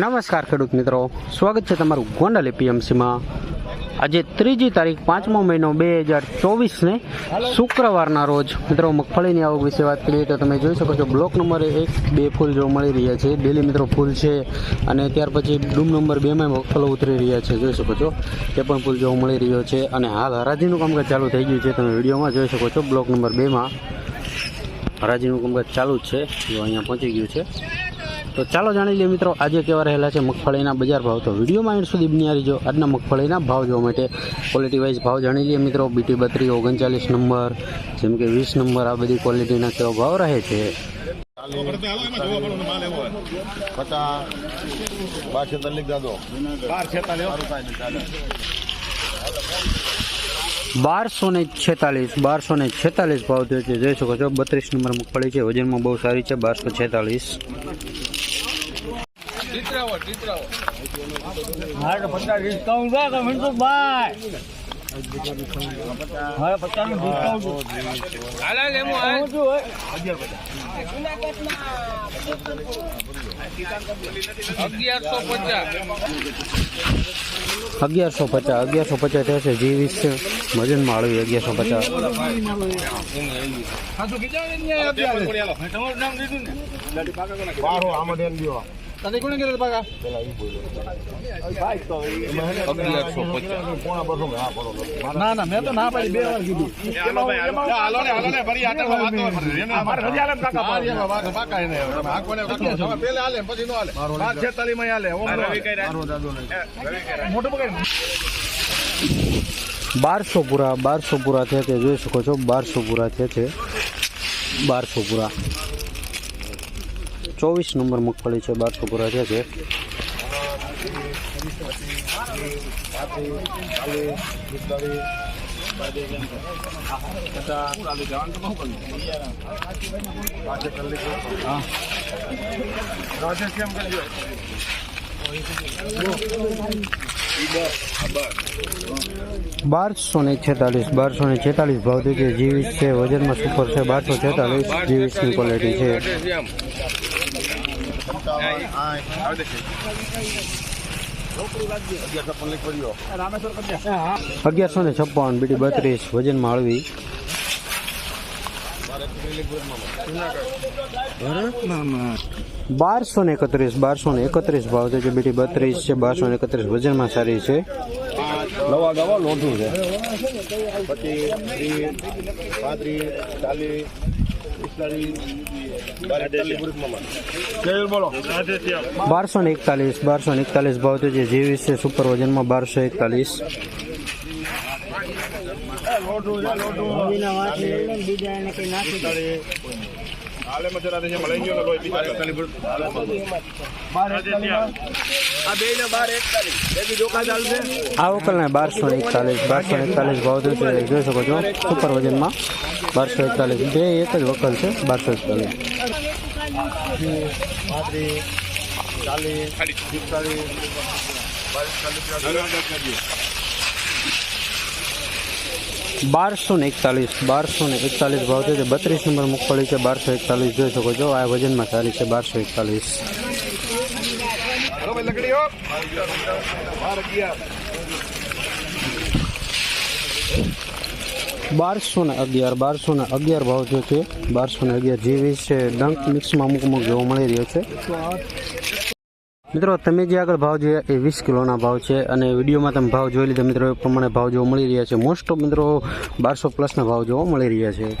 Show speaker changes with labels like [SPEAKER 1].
[SPEAKER 1] નમસ્કાર ખેડૂત મિત્રો. સ્વાગત છે તમારું ગોંડલ એપીએમસીમાં. આજે ત્રીજી તારીખ પાંચમો મહિનો બે હજાર ચોવીસને શુક્રવારના રોજ. મિત્રો, મગફળીની આવક વિશે વાત કરીએ તો તમે જોઈ શકો છો બ્લોક નંબર એક બે ફૂલ જોવા મળી રહ્યા છે. ડેલી મિત્રો ફૂલ છે અને ત્યાર પછી ડૂમ નંબર બેમાં મગફળો ઉતરી રહ્યા છે. જોઈ શકો છો, તે પણ ફૂલ જોવા મળી રહ્યો છે અને હાલ હરાજીનું કામકાજ ચાલુ થઈ ગયું છે. તમે વિડીયોમાં જોઈ શકો છો બ્લોક નંબર બેમાં હરાજીનું કામકાજ ચાલુ જ છે. જો અહીંયા પહોંચી ગયું છે. તો ચાલો જાણી લઈએ મિત્રો, આજે કેવા રહેલા છે મગફળીના બજાર ભાવ. તો વિડીયોમાં એન્ડ સુધી બની રહીજો. આજના મગફળીના ભાવ જોવા માટે ક્વોલિટી વાઇઝ ભાવ જાણી લઈએ મિત્રો. બીટી બત્રી ઓગણચાલીસ નંબર, જેમ કે વીસ નંબર, આ બધી ક્વોલિટીના કેવા ભાવ રહે છે? બારસો ને છેતાલીસ બારસો ને છેતાલીસ ભાવ થયો છે. જોઈ શકો છો, બત્રીસ નંબર મગફળી છે. વજનમાં બહુ સારી છે, બારસો છેતાલીસ.
[SPEAKER 2] હારે પચાસ ડિસ્કાઉન્ટ દે કે પચાસનું ડિસ્કાઉન્ટ શું હોય?
[SPEAKER 3] અગિયારસો પચાસ.
[SPEAKER 1] અગિયારસો પચાસ અગિયારસો પચાસ થયો છે જી વીસ છે. અગિયારસો પચાસ
[SPEAKER 3] ને
[SPEAKER 4] બારો આમાં ધ્યાન દ્યો.
[SPEAKER 3] તને કોને કીધું પાકા
[SPEAKER 4] અગિયારસો પચાસ
[SPEAKER 2] ના ના મેં તો ના પાડી બે વાર કીધું
[SPEAKER 3] હાલો ને હાલો ને ફરી આગળ વાત તો ફરી એને અમારે રજા આલે કાકા બાર એમાં વાત પાકા એને તમે આંખોને કાકા તમે પેલે હાલે ને પછી નો હાલે બાર 46 માં હાલે ઓમ રવિ કઈ મોટું
[SPEAKER 1] બારસો પૂરા બારસો પૂરા થયા છે જોઈ શકો છો, બારસો પૂરા થયા છે બારસો પૂરા. ચોવીસ નંબર મગફળી છે, બારસો પૂરા થયા છે
[SPEAKER 3] રાજેશ કેમ કરજો
[SPEAKER 1] બારસો ને છેતાલીસ, બારસો ને છેતાલીસ ભાવ છે જીવીસ છે, વજનમાં સુપર છે, બારસો છેતાલીસ જીવીસની ક્વોલિટી છે.
[SPEAKER 4] અગિયારસો
[SPEAKER 1] ને છપ્પન બીડી બત્રીસ, વજનમાં હળવી. બારસો ને એકત્રીસ બારસો ને એકત્રીસ ભાવ છે. બીટી બત્રીસ છે બારસો ને એકત્રીસ વજનમાં સારી છે.
[SPEAKER 4] નવા દવા લોઠું છે. પાંત્રીસ ચાલીસ
[SPEAKER 1] બારસો ને એકતાલીસ બારસો ને એકતાલીસ ભાવ છે. જીવીસ છે સુપર વજનમાં બારસો એકતાલીસ
[SPEAKER 3] હાલે મચરા દે મળે ગયો ને કોઈ બીજા 41 ગ્રુપ આ બે ને 12 41 બે બી જોકા ચાલશે
[SPEAKER 1] આ વકલને બારસો એકતાલીસ બારસો એકતાલીસ ભાવ છે. જોઈ શકો સુપર વજનમાં બારસો એકતાલીસ. બે એક જ વકલ છે, બારસો એકતાલીસ.
[SPEAKER 4] ચાલીસ.
[SPEAKER 1] બારસો ને એકતાલીસ બારસો ને એકતાલીસ ભાવ છે. બત્રીસ નંબર મગફળી છે બારસો એકતાલીસ જોઈ શકો છો. આ વજનમાં સારી છે બારસો એકતાલીસ.
[SPEAKER 3] હાલો ભાઈ લકડી હો 12 11
[SPEAKER 1] બારસો ને અગિયાર બારસો ને અગિયાર ભાવ જો છે બારસો ને અગિયાર જેવી છે. ડંક મિક્સમાં અમુક અમુક જોવા મળી રહ્યો છે. મિત્રો, તમે જે આગળ ભાવ જોયા એ વીસ કિલોના ભાવ છે અને વિડીયોમાં તમે ભાવ જોઈ લીધા, મિત્રો, એ પ્રમાણે ભાવ જોવા મળી રહ્યા છે. મોસ્ટ ઓફ મિત્રો, બારસો પ્લસના ભાવ જોવા મળી રહ્યા છે.